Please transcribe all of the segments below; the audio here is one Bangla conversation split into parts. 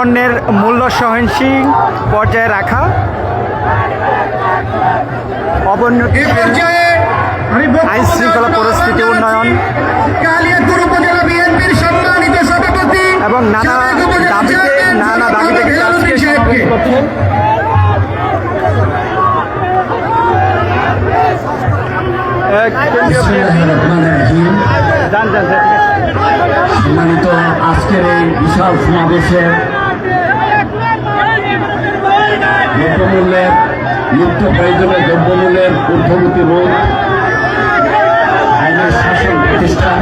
পণ্যের মূল্য সহনশীল পর্যায়ে রাখা অবনতি আইন শৃঙ্খলা পরিস্থিতি উন্নয়ন এবং নানা দাবিতে নানা দাবি থেকে জনাব আজকে হেলালুদ্দিন সাহেবকে। সমাবেশ করছেন এক কেন্দ্রীয় যান যান যান, ঠিক আছে। সম্মানিত আজকের এই বিশাল সমাবেশে দ্রব্যমূল্যের নিত্য প্রয়োজনীয় দ্রব্যমূল্যের ঊর্ধ্বগতি রোধ, আইনের শাসন প্রতিষ্ঠা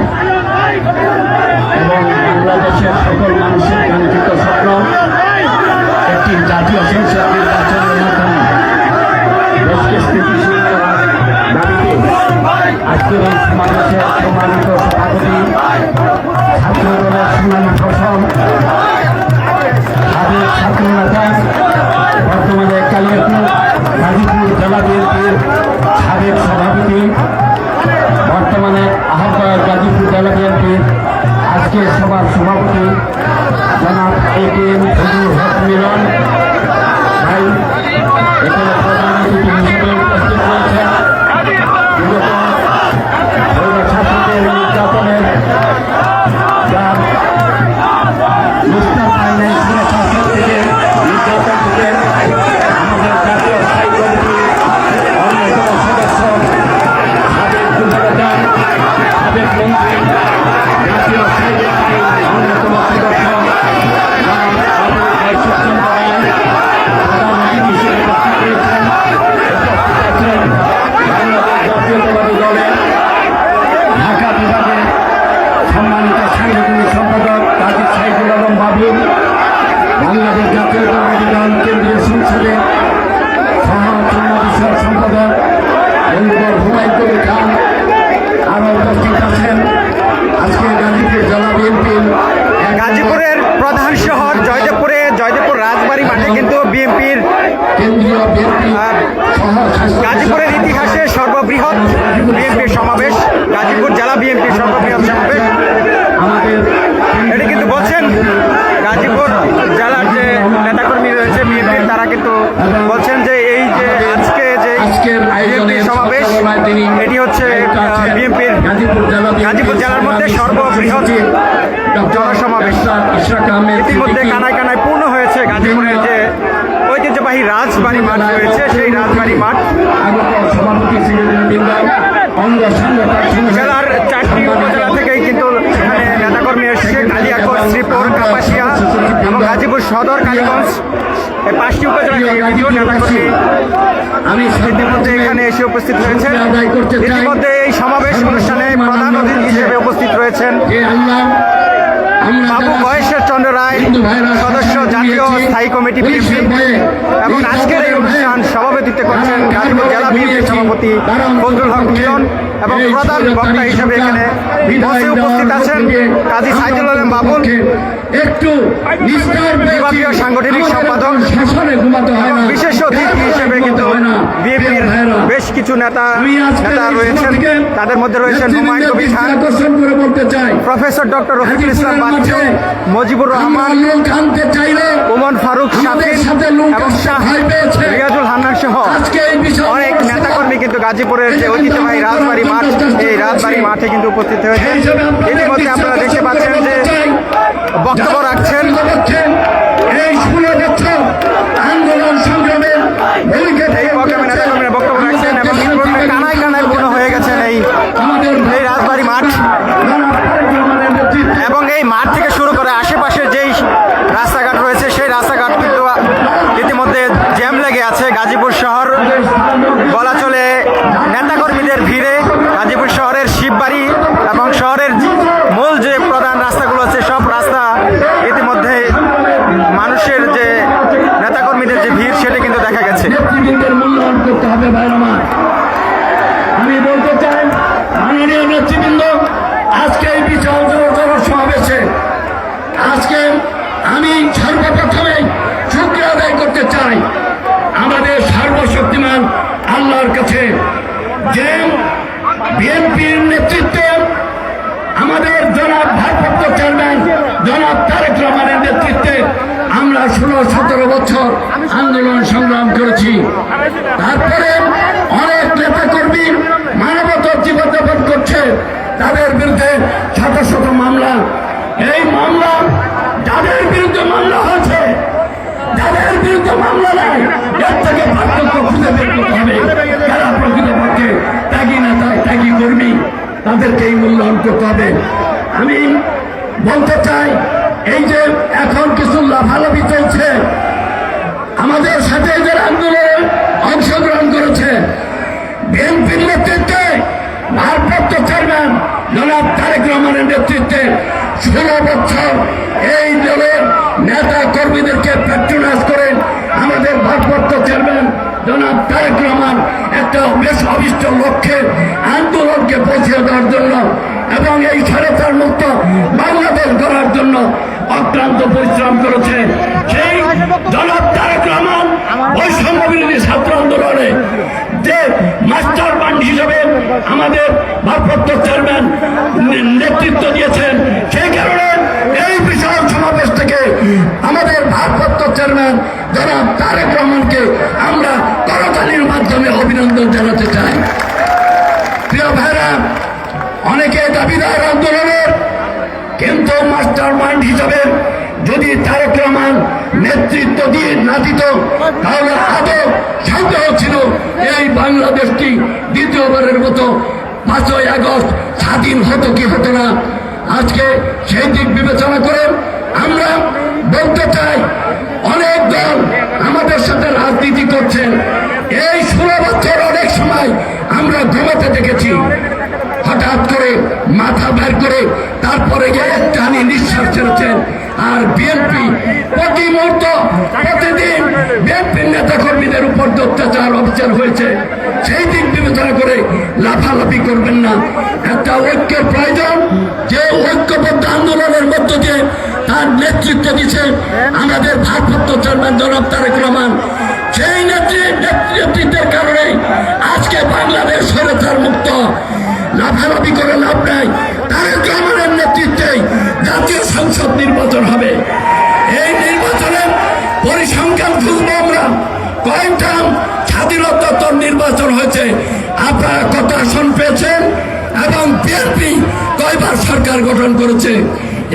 এবং বাংলাদেশের সকল মানুষের কাঙ্ক্ষিত স্বপ্ন একটি জাতীয় সংসদ নির্বাচনের মাধ্যমে দেশকে স্থিতিশীল করার দাবিতে আজকের এই সমাবেশের সম্মানিত সভাপতি ছাত্র দলের সুনামী ফসল সাবেক ছাত্র নেতা বর্তমানে কালিয়াপুর, গাজীপুর জেলা বিএনপির সাবেক সভাপতি, বর্তমানে আহ্বায়ক গাজীপুর জেলা বিএনপির আজকের সভার সভাপতি জনাব এ কে এম হক মিলন। ভাই, এখানে প্রধান অতিথি গাজীপুরের ইতিহাসে সর্ববৃহৎ বিএনপির সমাবেশ। গাজীপুর জেলা বিএনপির সর্ববৃহৎ সমাবেশ। এটা কিন্তু বলছেন গাজীপুর জেলার যে নেতাকর্মী রয়েছে বিএনপির তারা কিন্তু বলছেন যে এই যে আজকে যে বিএনপির সমাবেশ এটি হচ্ছে বিএনপির গাজীপুর জেলার মধ্যে সর্ববৃহৎ জনসমাবেশ। ইতিমধ্যে কানায় কানায় পূর্ণ হয়েছে গাজীপুরের যে ঐতিহ্যবাহী রাজবাড়ি মাঠ রয়েছে সেই রাজবাড়ি মাঠ। জেলার চারটি উপজেলা থেকেই কিন্তু এখানে নেতাকর্মী এসেছে কালিয়াকোট শ্রীপুর কাপাসিয়া এবং গাজীপুর সদর কালীগঞ্জ। এই পাঁচটি উপজেলা থেকে নেতাকর্মী আমি ইতিমধ্যে এখানে এসে উপস্থিত চাই ইতিমধ্যে এই সমাবেশ অনুষ্ঠানে প্রধান অতিথি হিসেবে উপস্থিত রয়েছেন। বাবু বয়েশ্বর চন্দ্র রায় হিন্দু স্থায়ী কমিটি বিএনপি এবং আজকের এই অনুষ্ঠান সভাপতিত্ব করছেন গাজীপুর জেলা বিএনপি সভাপতি ফজলুল হক মিলন এবং প্রধান বক্তা হিসেবে এখানে মঞ্চে উপস্থিত আছেন কাজী সাইদুল আলম বাবুল একটু বিভাগীয় সাংগঠনিক সম্পাদক বিশেষ অতিথি হিসেবে কিন্তু। বিএনপির বেশ কিছু নেতা নেতা রয়েছেন। তাদের মধ্যে রয়েছেন হুমায়ুন কবির খান প্রফেসর ডক্টর রফিকুল ইসলাম বাচ্চু মজিবুর রহমান চাইলে ওমর ফারুক এবং শাহ। রিয়াজুল হান্নান সহ অনেক নেতাকর্মী কিন্তু গাজীপুরের যে ঐতিহ্যবাহী রাজবাড়ী মাঠ এই রাজবাড়ী মাঠে কিন্তু উপস্থিত হয়েছে। ইতিমধ্যে আপনারা দেখতে পাচ্ছেন যে বক্তব্য রাখছেন। এই প্রোগ্রামে নেতাকর্মীরা বক্তব্য রাখছেন এবং কানায় কানায় পূর্ণ হয়ে গেছেন এই এই রাজবাড়ী মাঠ। এবং এই মাঠ থেকে উন্নয়ন করতে হবে ভাই আমার। আমি বলতে চাই, মাননীয় নেতৃবৃন্দ, আজকে এই বিচার সমাবেশে, আজকে আমি সর্বপ্রথমে শুক্র আদায় করতে চাই আমাদের সর্বশক্তিমান আল্লাহর কাছে। যে বিএনপির নেতৃত্বে আমাদের জনাব ভারপ্রাপ্ত চেয়ারম্যান জনাব তারেক রহমানের নেতৃত্বে আমরা ষোলো সতেরো বছর আন্দোলন সংগ্রাম করেছি। তারপরে অনেক নেতা কর্মী মানবতার জীবনযাপন করছে। তাদের বিরুদ্ধে শত শত মামলা। এই মামলা যাদের বিরুদ্ধে মামলা হয়েছে, যাদের বিরুদ্ধে মামলা নাই, এর থেকে পার্থক্য খুঁজে বের করতে হবে। যারা প্রকৃতপক্ষে ত্যাগী নেতা, ত্যাগী কর্মী তাদেরকে এই মূল্যায়ন করতে হবে। আমি বলতে চাই, এই যে এখন কিছু লাফালাফি চলছে আমাদের সাথে এদের আন্দোলনে অংশগ্রহণ করেছে বিএনপির নেতৃত্বে ভারপ্রাপ্ত চেয়ারম্যান জনাব তারেক রহমানের নেতৃত্বে ষোলো বছর এই দলের নেতা কর্মীদেরকে প্যাট্রোনাইজ করেন আমাদের ভারপ্রাপ্ত চেয়ারম্যান জনাব তারেক রহমান, একটা বেশ অভিষ্ট লক্ষ্যে আন্দোলনকে পৌঁছে দেওয়ার জন্য এবং এই চার মুক্ত বাংলাদেশ গড়ার জন্য অক্লান্ত পরিশ্রম করেছে। সেই জনাব তারেক রহমান বৈষম্য ছাত্র আন্দোলনে যে মাস্টার মাইন্ড হিসেবে আমাদের ভারপ্রাপ্ত চেয়ারম্যান নেতৃত্ব দিয়েছেন, সেই কারণে এই বিশাল সমাবেশ থেকে আমাদের ভারপ্রাপ্ত চেয়ারম্যান জনাব তারেক রহমানকে আমরা করতালির মাধ্যমে অভিনন্দন জানাতে চাই। প্রিয় ভাইরা, অনেকে দাবিদার আন্দোলনের কিন্তু মাস্টার মাইন্ড হিসাবে যদি তারেক রহমান নেতৃত্ব দিয়ে না দিত তাহলে আদৌ সন্দেহ ছিল এই বাংলাদেশটি দ্বিতীয়বারের মতো পাঁচই আগস্ট স্বাধীন হতো কি হতো না? আজকে সেই দিক বিবেচনা করে আমরা বলতে চাই, অনেক দল আমাদের সাথে রাজনীতি করছেন এই ষোলো বছর অনেক সময় আমরা ঘুমাতে দেখেছি। হঠাৎ করে মাথা বের করে তারপরে গিয়ে টানি নিঃশ্বাস ছেড়েছেন আর বিএনপি প্রতি মুহূর্ত, প্রতিদিন বিএনপির নেতা কর্মীদের উপর অত্যাচার, অবিচার হয়েছে। সেই দিক বিবেচনা করে লাফালাফি করবেন না। একটা ঐক্যের প্রয়োজন, যে ঐক্যবদ্ধ আন্দোলনের মধ্য দিয়ে তার নেতৃত্ব দিচ্ছে আমাদের ভারপ্রাপ্ত চেয়ারম্যান জনাব তারেক রহমান। সেই নেতৃত্বের কারণে আজকে বাংলাদেশ সরেচার মুক্ত। লাফালাফি করে লাভ নাই। বিএনপি কয়বার সরকার গঠন করেছে?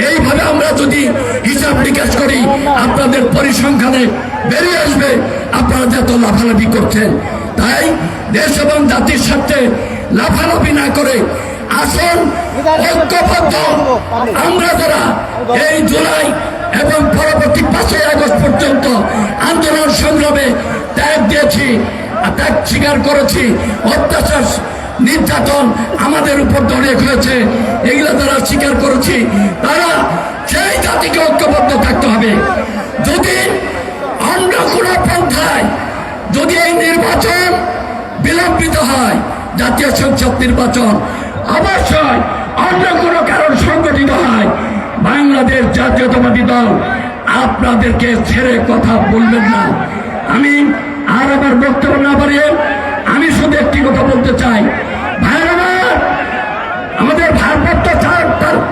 এইভাবে আমরা যদি হিসাব নিকাশ করি, আপনাদের পরিসংখ্যানে বেরিয়ে আসবে, আপনারা যত লাফালাফি করছেন। তাই দেশ এবং জাতির সাথে লাফালাফি না করে আসুন ঐক্যবদ্ধ আমরা যারা এই জুলাই এবং পরবর্তী পাঁচই আগস্ট পর্যন্ত আন্দোলন সংগ্রামে ত্যাগ দিয়েছি, ত্যাগ স্বীকার করেছি, অত্যাচার নির্যাতন আমাদের উপর অনেক হয়েছে এগুলো যারা স্বীকার করেছি। তারা সেই জাতিকে ঐক্যবদ্ধ থাকতে হবে। যদি অন্য কোনো পন্থায় যদি এই নির্বাচন বিলম্বিত হয়, জাতীয় সংসদ নির্বাচন, অবশ্যই অন্য কোনো কারণ সংগঠিত হয়, বাংলাদেশ জাতীয়তাবাদী দল আপনাদেরকে ছেড়ে কথা বলবেন না। আমি আর আমার বক্তব্য না বাড়িয়ে আমি শুধু একটি কথা বলতে চাই।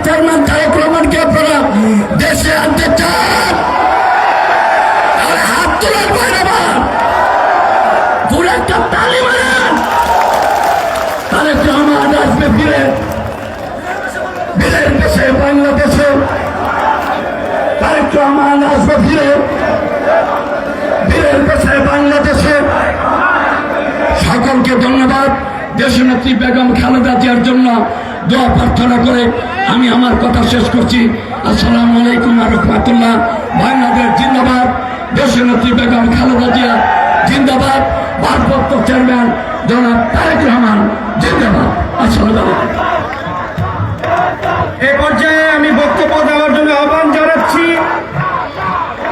চেয়ারম্যান তারেক রহমানকে আপনারা? দেশে আনতে চান? তাহলে হাত তোলার ভাইয়ের আমার দূরে একটা তালি মারেন। তারেক রহমান আসবে ফিরে? বীরের দেশে, বাংলাদেশে। তারেক রহমান আসবে ফিরে? বীরের দেশে, বাংলাদেশে। সকলকে ধন্যবাদ। দেশনেত্রী বেগম খালেদা জিয়ার জন্য দোয়া প্রার্থনা করে আমি আমার কথা শেষ করছি। আসসালামু আলাইকুম রহমাতুল্লাহ। বাংলাদেশ জিন্দাবাদ। দেশনেত্রী বেগম খালেদা জিয়া জিন্দাবাদ। ভারপ্রাপ্ত চেয়ারম্যান জনাব তারেক রহমান জিন্দাবাদ। আসসালামু এ পর্যায়ে আমি বক্তব্য দেওয়ার জন্য আহ্বান জানাচ্ছি।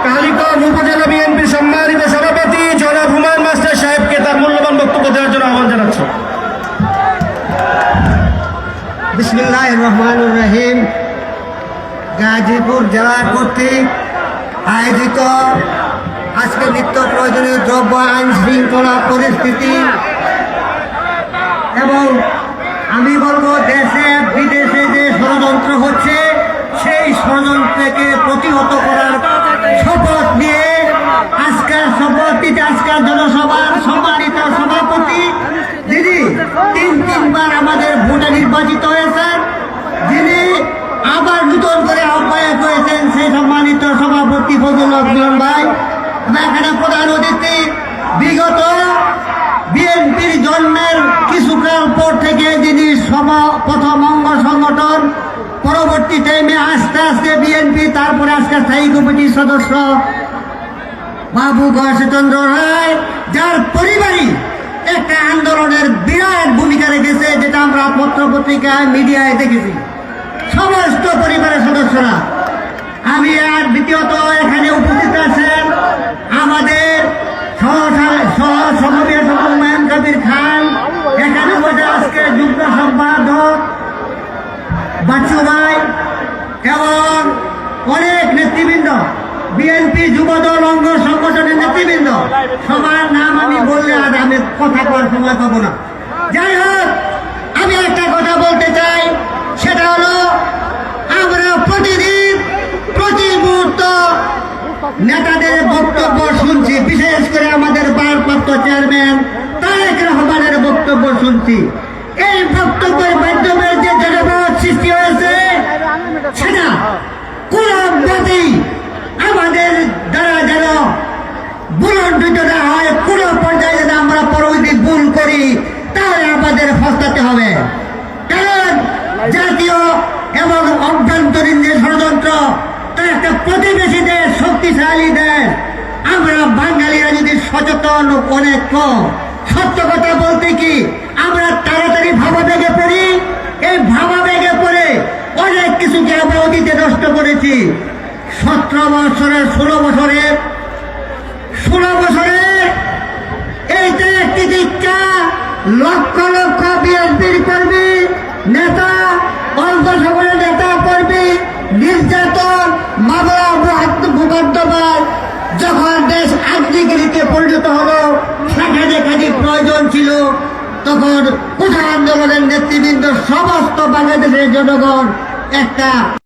কালীগঞ্জ উপজেলা বিএনপি সম্মানিত বিসমিল্লাহ রহিম। গাজীপুর জেলা কর্তৃক আয়োজিত আজকে নিত্য প্রয়োজনীয় দ্রব্য আইন শৃঙ্খলা পরিস্থিতি এবং আমি বলব দেশে বিদেশে যে ষড়যন্ত্র হচ্ছে, সেই ষড়যন্ত্রকে প্রতিহত করার শপথ নিয়ে আজকের নিতে আজকের জনসভার সম্মানিত সভাপতি দিদি তিন তিনবার আমাদের ভোটে নির্বাচিত হয়েছেন যিনি আবার নূতন করে আহ্বায়ক হয়েছেন সেই সম্মানিত সভাপতি ফজল রহমান ভাই এবং এখানে প্রধান অতিথি বিগত বিএনপির জন্মের কিছুকাল পর থেকে যিনি সভা প্রথম অঙ্গ সংগঠন পরবর্তী টাইমে আস্তে আস্তে বিএনপি তারপরে আজকে স্থায়ী কমিটির সদস্য বাবু গণেশচন্দ্র রায়, যার পরিবারই একটা আন্দোলনের বিরাট ভূমিকা রেখেছে, যেটা আমরা পত্র পত্রিকায় মিডিয়ায় দেখেছি। সমস্ত পরিবারের সদস্যরা। আমি আর দ্বিতীয়ত এখানে উপস্থিত আছেন আমাদের সহসভাপতি হুমায়ুন কবির খান, এখানে বসে আজকে যুগ্ম সম্পাদক বাচ্চু ভাই এবং অনেক নেতৃবৃন্দ। বিএনপি যুবদল, অঙ্গ সংগঠনের নেতৃবৃন্দ। সবার নাম আমি বললে আর আমি কথা করার সময় পাবো না। যাই হোক, আমি একটা কথা বলতে চাই, সেটা হলো, আমরা প্রতিদিন, প্রতি মুহূর্ত নেতাদের বক্তব্য শুনছি, বিশেষ করে আমাদের ভারপ্রাপ্ত চেয়ারম্যান তারেক রহমানের বক্তব্য শুনছি। এই বক্তব্যের মাধ্যমে যে জনমত সৃষ্টি হয়েছে, সেটা কোন মতেই আমাদের দ্বারা যেন বুলন্ডিত না হয়, কোন পর্যায়ে যেন আমরা পরবর্তী ভুল করি, তাহলে আমাদের ফসলাতে হবে। কারণ জাতীয় এবং অভ্যন্তরীণ যে ষড়যন্ত্র, তা একটা প্রতিবেশী দেশ, শক্তিশালী দেশ। আমরা বাঙালিরা যদি সচেতন অনেক কম সত্য কথা বলতে কি, আমরা তাড়াতাড়ি ভাবাবেগে পড়ি? এই অনেক কিছুকে আমরা অতীতে নষ্ট করেছি। সতেরো বছরের, ষোলো বছরের ষোলো বছরের এইটা একটি দীক্ষা। লক্ষ লক্ষ বিএনপির কর্মী, নেতা অল্প সকলের নেতা কর্মী, নির্যাতন, মামলা ভূগর্ভবাদ যখন দেশ আগ্নিগিরিতে পরিণত হলো, সেখানে খালি প্রয়োজন ছিল, তখন কোঠা আন্দোলনের নেতৃবৃন্দ সমস্ত বাংলাদেশের জনগণ একটা